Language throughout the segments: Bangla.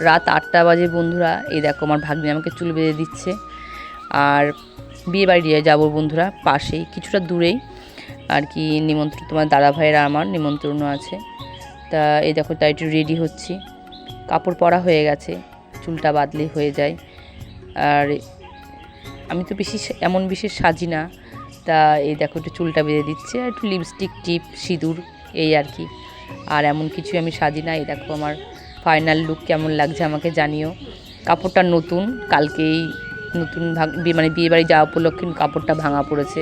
রাত আটটা বাজে, বন্ধুরা। এই দেখো, আমার ভাগ্নি আমাকে চুল বেঁধে দিচ্ছে। আর বিয়ে বাড়ি যাব, বন্ধুরা, পাশেই, কিছুটা দূরেই। আর কি, নিমন্ত্রণ, তোমার দাদা ভাইয়েরা আমার, নিমন্ত্রণ আছে। তা, এই দেখো, তাই একটু রেডি হচ্ছি। কাপড় পরা হয়ে গেছে, চুলটা বাদলে হয়ে যায়। আর আমি তো বেশি এমন বিশেষ সাজি না। তা, এই দেখো, একটু চুলটা বেঁধে দিচ্ছে, আর একটু লিপস্টিক টিপ, সিঁদুর, এই আর কি। আর এমন কিছু আমি সাজি না। এই দেখো, আমার ফাইনাল লুক কেমন লাগছে আমাকে জানিও। কাপড়টা নতুন, কালকেই নতুন মানে বিয়ে বাড়ি যাওয়া উপলক্ষে কাপড়টা ভাঙা পড়েছে।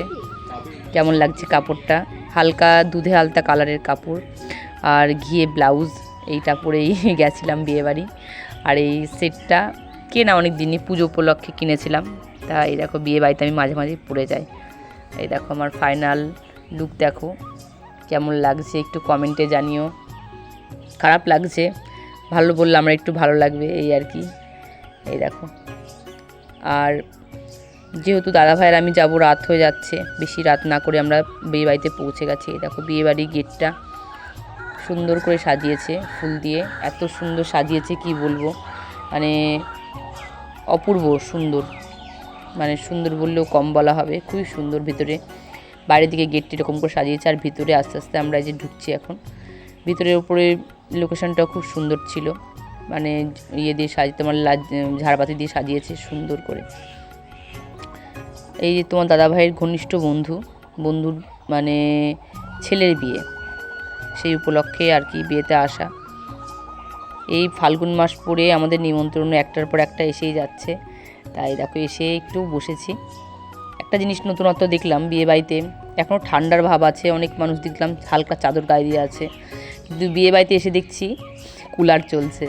কেমন লাগছে কাপড়টা? হালকা দুধে আলতা কালারের কাপড়। আর ঘিয়ে ব্লাউজ, এইটা পরেই গেছিলাম বিয়েবাড়ি। আর এই সেটটা কেনা অনেক দিনই, পুজো উপলক্ষে কিনেছিলাম। তা এই দেখো বিয়ে বাড়িতে আমি মাঝে মাঝে পরে যাই। এই দেখো আমার ফাইনাল লুক দেখো। কেমন লাগছে একটু কমেন্টে জানিও। খারাপ লাগছে ভালো বললে আমার একটু ভালো লাগবে, এই আর কি। এই দেখো। আর যেহেতু দাদা ভাইয়ের আমি যাব রাত হয়ে যাচ্ছে, বেশি রাত না করে আমরা বিয়ে বাড়িতে পৌঁছে গেছি। এই দেখো, বিয়ে বাড়ির গেটটা সুন্দর করে সাজিয়েছে ফুল দিয়ে। এত সুন্দর সাজিয়েছে, কি বলব? মানে অপূর্ব সুন্দর। মানে সুন্দর বললেও কম বলা হবে, খুবই সুন্দর ভিতরে। বাইরের দিকে গেটটি এরকম করে সাজিয়েছে, আর ভিতরে আস্তে আস্তে আমরা এই যে ঢুকছি এখন। ভিতরের উপরে লোকেশনটাও খুব সুন্দর ছিল। মানে ইয়ে দিয়ে সাজিয়ে, তোমার লাজ, ঝাড়বাতি দিয়ে সাজিয়েছে সুন্দর করে। এই যে তোমার দাদা ভাইয়ের ঘনিষ্ঠ বন্ধু, বন্ধুর মানে ছেলের বিয়ে, সেই উপলক্ষে আর কি বিয়েতে আসা। এই ফাল্গুন মাস পরে আমাদের নিমন্ত্রণ একটার পর একটা এসেই যাচ্ছে। তাই দেখো, এসে একটু বসেছি। একটা জিনিস নতুনত্ব দেখলাম বিয়ে বাড়িতে। এখনও ঠান্ডার ভাব আছে, অনেক মানুষ দেখলাম হালকা চাদর গায়ে দিয়ে আছে। কিন্তু বিয়ে বাড়িতে এসে দেখছি কুলার চলছে।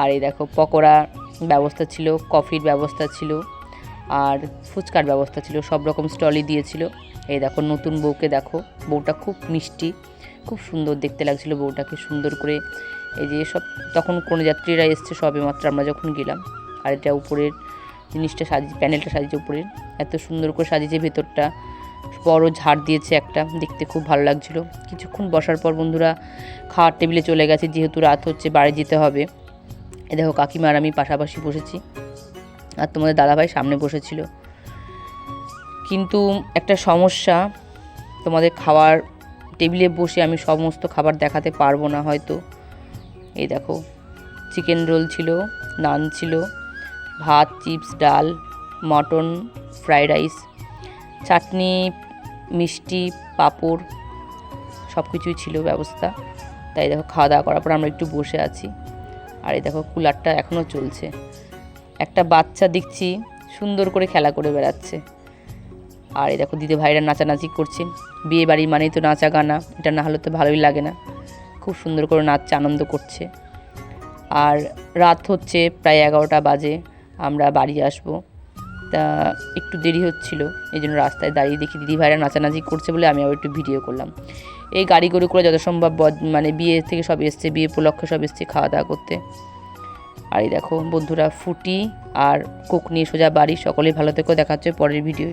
আর এই দেখো, পকোড়া ব্যবস্থা ছিল, কফির ব্যবস্থা ছিল, আর ফুচকার ব্যবস্থা ছিল, সব রকম স্টলই দিয়েছিল। এই দেখো, নতুন বউকে দেখো, বউটা খুব মিষ্টি, খুব সুন্দর দেখতে লাগছিল বউটাকে, সুন্দর করে এই যে সব, তখন কোনো যাত্রীরা এসছে সবে মাত্র, আমরা যখন গেলাম, আর এটা উপরের জিনিসটা সাজিয়ে প্যানেলটা সাজিয়েছে উপরে এত সুন্দর করে সাজিয়েছে ভেতরটা বড় ঝাড় দিয়েছে একটা, দেখতে খুব ভালো লাগছিল। কিছুক্ষণ বসার পর বন্ধুরা খাওয়ার টেবিলে চলে গেছে, যেহেতু রাত হচ্ছে, বাড়ি যেতে হবে। এ দেখো কাকিমার আমি পাশাপাশি বসেছি। আর তোমাদের দাদাভাই সামনে বসেছিল। কিন্তু একটা সমস্যা, তোমাদের খাওয়ার টেবিলে বসে আমি সমস্ত খাবার দেখাতে পারব না হয়তো। এই দেখো, চিকেন রোল ছিল, নান ছিল, ভাত, চিপস, ডাল, মটন, ফ্রাইড রাইস চাটনি, মিষ্টি, পাঁপড় সব কিছুই ছিল ব্যবস্থা। তাই দেখো খাওয়া দাওয়া করার পর আমরা একটু বসে আছি। আর এই দেখো কুলারটা এখনও চলছে। একটা বাচ্চা দেখছি সুন্দর করে খেলা করে বেড়াচ্ছে। আর এই দেখো দিদি ভাইরা নাচানাচি করছে। বিয়ে বাড়ি মানেই তো নাচা গানা। এটা না হলে তো ভালোই লাগে না। খুব সুন্দর করে নাচছে, আনন্দ করছে। আর রাত হচ্ছে প্রায় এগারোটা বাজে। আমরা বাড়ি আসব। তা একটু দেরি হচ্ছিল, এই জন্য রাস্তায় দাঁড়িয়ে দেখি দিদি ভাইরা নাচানাচি করছে বলে আমি আবার একটু ভিডিও করলাম। এই গাড়ি গরু করে যত সম্ভব মানে বিয়ে থেকে সব এসছে বিয়ে উপলক্ষে সব এসছে খাওয়া দাওয়া করতে। আর এই দেখো বন্ধুরা, ফুটি আর কোক নিয়ে সোজা বাড়ি, সকলেই ভালো থেকে দেখাচ্ছে পরের ভিডিও